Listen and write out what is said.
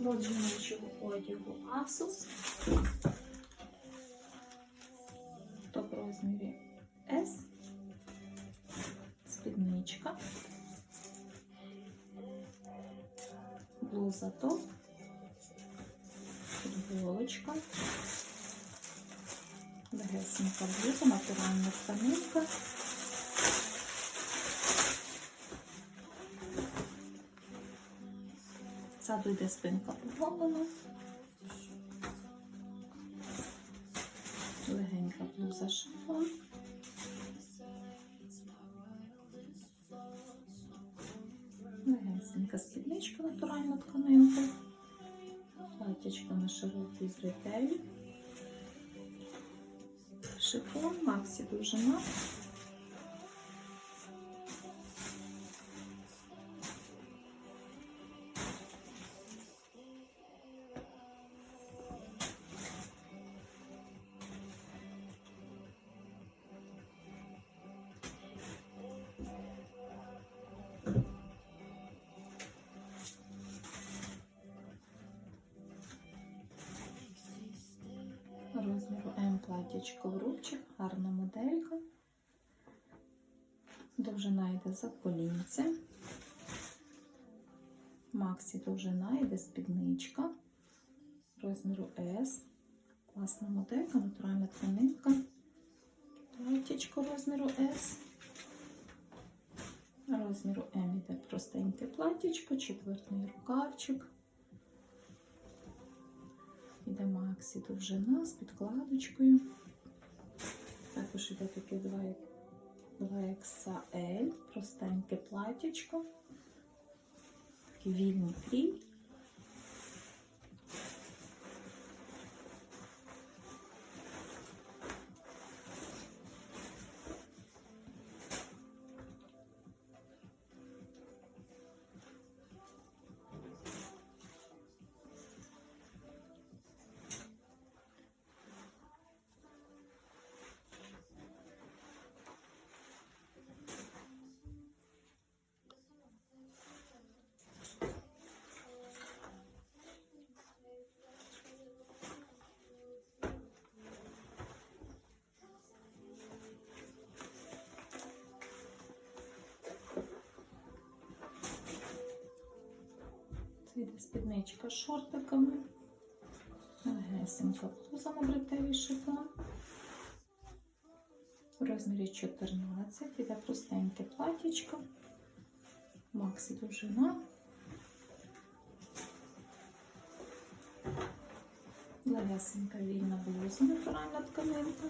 Жіночого одягу Asus. Топ розмірі S. Спідничка. Блуза топ. Футболочка. Легесенька блуза, натуральна тканинка. Ззаду йде спинка поголена. Легенька блуза шифон. Легенька спідничка, натуральна тканинка. Платячко на широкій бретелі. Шифон, максі довжина. М платячко в рубчик, гарна моделька. Довжина йде за колінця. Максі довжина йде спідничка. Розміру S. Класна моделька, натуральна тканинка. Платячко розміру S. Розміру М йде простеньке платічко, четвертний рукавчик. Іде Максі довжина з підкладочкою. Також іде таке 2, 2XL, простеньке платячко, Такий вільний крій. Це йде спідничка з шортиками. Легесенька блуза на бретелі шифон. В розмірі 14. Іде простеньке платічко. Максі довжина. Легесенька вільна блуза, натуральна тканинка.